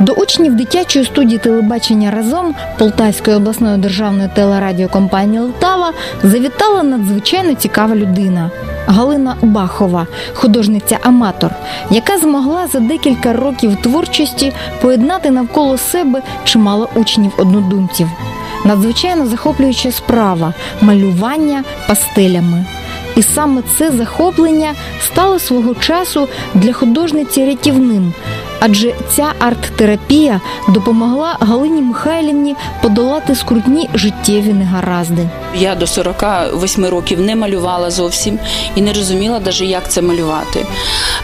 До учнів дитячої студії телебачення разом Полтавської обласної державної телерадіокомпанії Лтава завітала надзвичайно цікава людина. Галина Бахова, художниця-аматор, яка змогла за декілька років творчості поєднати навколо себе чимало учнів однодумців. Надзвичайно захоплююча справа малювання пастелями. І саме це захоплення стало свого часу для художниці рятівним, адже ця арт-терапія допомогла Галині Михайлівні подолати скрутні життєві негаразди. Я до 48 років не малювала зовсім і не розуміла навіть, як це малювати.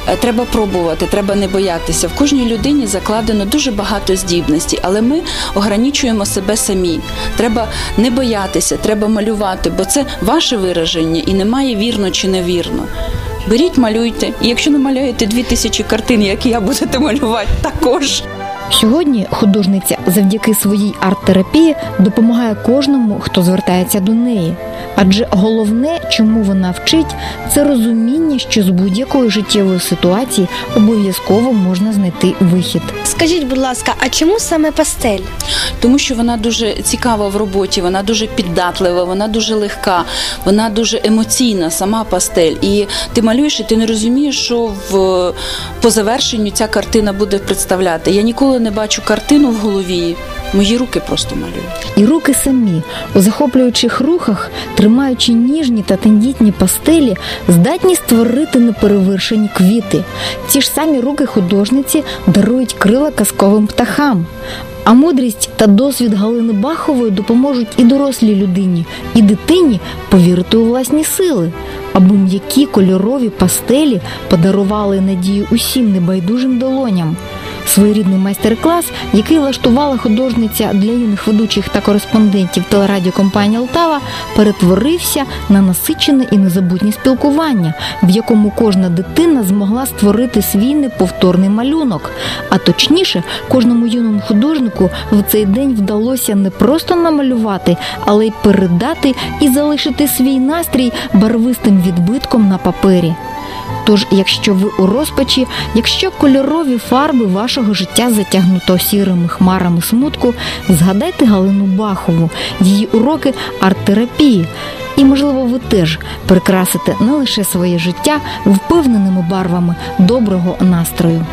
Е, Треба пробувати, треба не боятися. В кожній людині закладено дуже багато здібностей, але ми ограничуємо себе самі. Треба не боятися, треба малювати, бо це ваше вираження і немає вірно чи невірно. Беріть, малюйте. І якщо намалюєте дві тисячі картин, як я будете малювати, також. Сьогодні художниця завдяки своїй арт-терапії допомагає кожному, хто звертається до неї. Адже головне, чому вона вчить, це розуміння, що з будь-якої життєвої ситуації обов'язково можна знайти вихід. Скажіть, будь ласка, а чому саме пастель? Тому що вона дуже цікава в роботі, вона дуже піддатлива, вона дуже легка, вона дуже емоційна, сама пастель. І ти малюєш, і ти не розумієш, що в по завершенню ця картина буде представляти. Я ніколи не бачу картину в голові. Мої руки просто малюють. І руки самі, у захоплюючих рухах, тримаючи ніжні та тендітні пастелі, здатні створити неперевершені квіти. Ці ж самі руки художниці дарують крила казковим птахам. А мудрість та досвід Галини Бахової допоможуть і дорослій людині, і дитині повірити у власні сили, аби м'які кольорові пастелі подарували надію усім небайдужим долоням. Своєрідний майстер-клас, який влаштувала художниця для юних ведучих та кореспондентів телерадіокомпанії Алтава, перетворився на насичене і незабутнє спілкування, в якому кожна дитина змогла створити свій неповторний малюнок. А точніше, кожному юному художнику в цей день вдалося не просто намалювати, але й передати і залишити свій настрій барвистим відбитком на папері. Тож, якщо ви у розпачі, якщо кольорові фарби вашого життя затягнуто сірими хмарами смутку, згадайте Галину Бахову, її уроки арт-терапії. І, можливо, ви теж прикрасите не лише своє життя впевненими барвами доброго настрою.